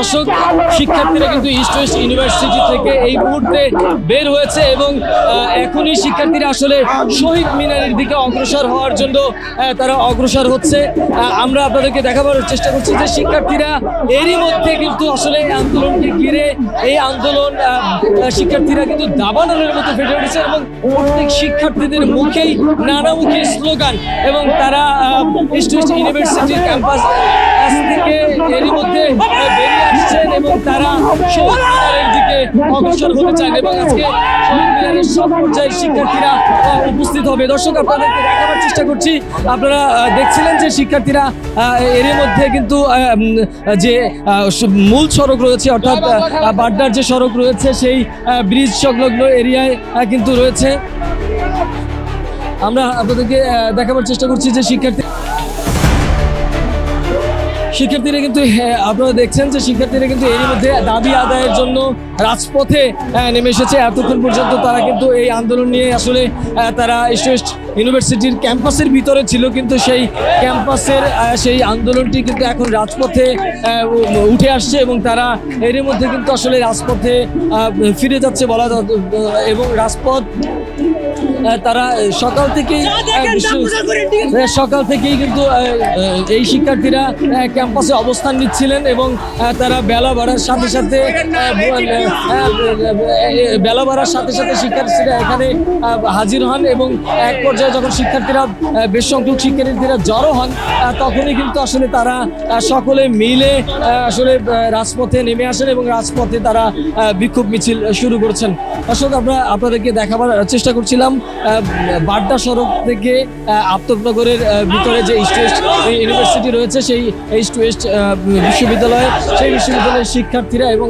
দর্শক, শিক্ষার্থীরা কিন্তু ইস্ট ওয়েস্ট ইউনিভার্সিটি থেকে এই মুহূর্তে বের হয়েছে এবং এখনই শিক্ষার্থীরা আসলে শহীদ মিনারের দিকে অগ্রসর হওয়ার জন্য তারা অগ্রসর হচ্ছে। আমরা আপনাদেরকে দেখাবার চেষ্টা করছি যে শিক্ষার্থীরা এরই মধ্যে কিন্তু আসলে এই আন্দোলনকে ঘিরে, এই আন্দোলন শিক্ষার্থীরা কিন্তু দাবানলের মতো ফেটে উঠেছে এবং প্রত্যেক শিক্ষার্থীদের মুখেই নানামুখী স্লোগান এবং তারা ইস্ট ওয়েস্ট ইউনিভার্সিটির ক্যাম্পাস থেকে এরই মধ্যে শিক্ষার্থীরা আপনারা দেখছিলেন যে শিক্ষার্থীরা এরই মধ্যে কিন্তু যে মূল সড়ক রয়েছে, অর্থাৎ বাড্ডার যে সড়ক রয়েছে, সেই ব্রিজ সংলগ্ন এরিয়ায় কিন্তু রয়েছে। আমরা আপনাদেরকে দেখাবার চেষ্টা করছি যে শিক্ষার্থী শিক্ষার্থীরা কিন্তু হ্যাঁ, আপনারা দেখছেন যে শিক্ষার্থীরা কিন্তু এর মধ্যে দাবি আদায়ের জন্য রাজপথে নেমে এসেছে। এতক্ষণ পর্যন্ত তারা কিন্তু এই আন্দোলন নিয়ে আসলে তারা ইস্ট ওয়েস্ট ইউনিভার্সিটির ক্যাম্পাসের ভিতরে ছিল কিন্তু সেই ক্যাম্পাসের সেই আন্দোলনটি কিন্তু এখন রাজপথে উঠে আসছে এবং তারা এরই মধ্যে কিন্তু আসলে রাজপথে ফিরে যাচ্ছে বলা এবং রাজপথ তারা সকাল থেকেই সকাল থেকেই কিন্তু এই শিক্ষার্থীরা ক্যাম্পাসে অবস্থান নিচ্ছিলেন এবং তারা বেলা বাড়ার সাথে সাথে বেলা বাড়ার সাথে সাথে শিক্ষার্থীরা এখানে হাজির হন এবং এক পর্যায়ে যখন শিক্ষার্থীরা বেশ সংখ্যক শিক্ষার্থীরা জড়ো হন তখনই কিন্তু আসলে তারা সকলে মিলে আসলে রাজপথে নেমে আসেন এবং রাজপথে তারা বিক্ষোভ মিছিল শুরু করেছেন। দর্শক আমরা আপনাদেরকে দেখাবার চেষ্টা করছিলাম বাড্ডা সড়ক থেকে আহ, ভিতরে যে ইস্ট ওয়েস্ট ইউনিভার্সিটি রয়েছে সেই ইস্ট ওয়েস্ট বিশ্ববিদ্যালয় সেই বিশ্ববিদ্যালয়ের শিক্ষার্থীরা এবং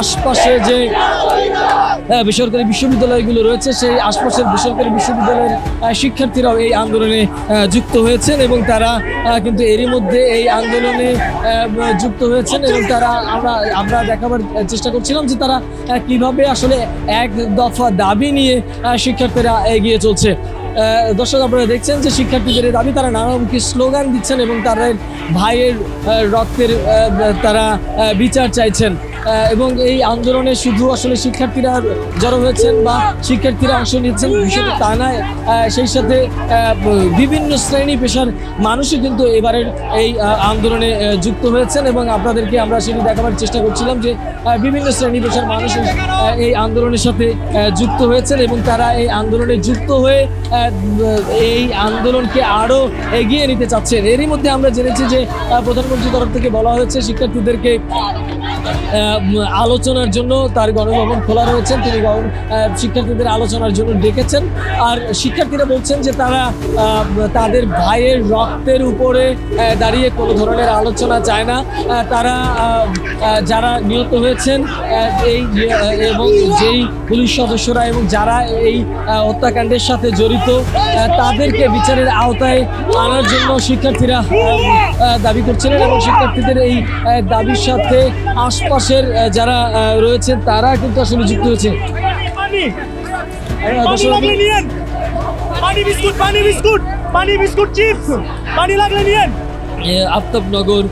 আশপাশে যে বেসরকারি বিশ্ববিদ্যালয়গুলো রয়েছে সেই আশপাশের বেসরকারি বিশ্ববিদ্যালয়ের শিক্ষার্থীরাও এই আন্দোলনে যুক্ত হয়েছেন এবং তারা কিন্তু এরই মধ্যে এই আন্দোলনে যুক্ত হয়েছেন এবং তারা, আমরা আমরা দেখাবার চেষ্টা করছিলাম যে তারা কীভাবে আসলে এক দফা দাবি নিয়ে শিক্ষার্থীরা এগিয়ে চলছে। দর্শক, আপনারা দেখছেন যে শিক্ষার্থীদের দাবি, তারা নানামুখী স্লোগান দিচ্ছেন এবং তাদের ভাইয়ের রক্তের তারা বিচার চাইছেন। এবং এই আন্দোলনে শুধু আসলে শিক্ষার্থীরা জড়ো হয়েছেন বা শিক্ষার্থীরা অংশ নিচ্ছেন বিষয়টা তা নয় সেই সাথে বিভিন্ন শ্রেণি পেশার মানুষও কিন্তু এবারের এই আন্দোলনে যুক্ত হয়েছেন এবং আপনাদেরকে আমরা সেটি দেখাবার চেষ্টা করছিলাম যে বিভিন্ন শ্রেণি পেশার মানুষ এই আন্দোলনের সাথে যুক্ত হয়েছেন এবং তারা এই আন্দোলনে যুক্ত হয়ে এই আন্দোলনকে আরও এগিয়ে নিতে চাচ্ছেন। এরই মধ্যে আমরা জেনেছি যে প্রধানমন্ত্রীর তরফ থেকে বলা হয়েছে, শিক্ষার্থীদেরকে আলোচনার জন্য তার গণভবন খোলা রয়েছেন তিনি শিক্ষার্থীদের আলোচনার জন্য ডেকেছেন। আর শিক্ষার্থীরা বলছেন যে তারা তাদের ভাইয়ের রক্তের উপরে দাঁড়িয়ে কোনো ধরনের আলোচনা চায় না। তারা যারা নিহত হয়েছেন এই এবং যেই পুলিশ সদস্যরা এবং যারা এই হত্যাকাণ্ডের সাথে জড়িত তাদেরকে বিচারের আওতায় আনার জন্য শিক্ষার্থীরা দাবি করছিলেন এবং শিক্ষার্থীদের এই দাবির সাথে আশপাশের যারা রয়েছেন তারা কিন্তু আসলে যুক্ত হয়েছে। পানি আহ, পানি দর্শক, লাগলে নিয়েন। পানি বিস্কুট পানি বিস্কুট পানি বিস্কুট চিপস পানি লাগলে নিয়েন। আফতাবনগর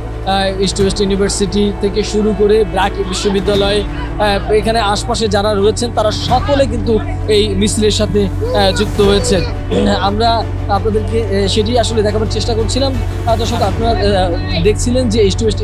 ইস্ট ওয়েস্ট ইউনিভার্সিটি থেকে শুরু করে ব্র্যাক বিশ্ববিদ্যালয় এখানে আশপাশে যারা রয়েছেন তারা সকলে কিন্তু এই মিছিলের সাথে যুক্ত হয়েছে আমরা আপনাদেরকে সেটি আসলে দেখাবার চেষ্টা করছিলাম। দর্শক আপনারা দেখছিলেন যে ইস্ট ওয়েস্ট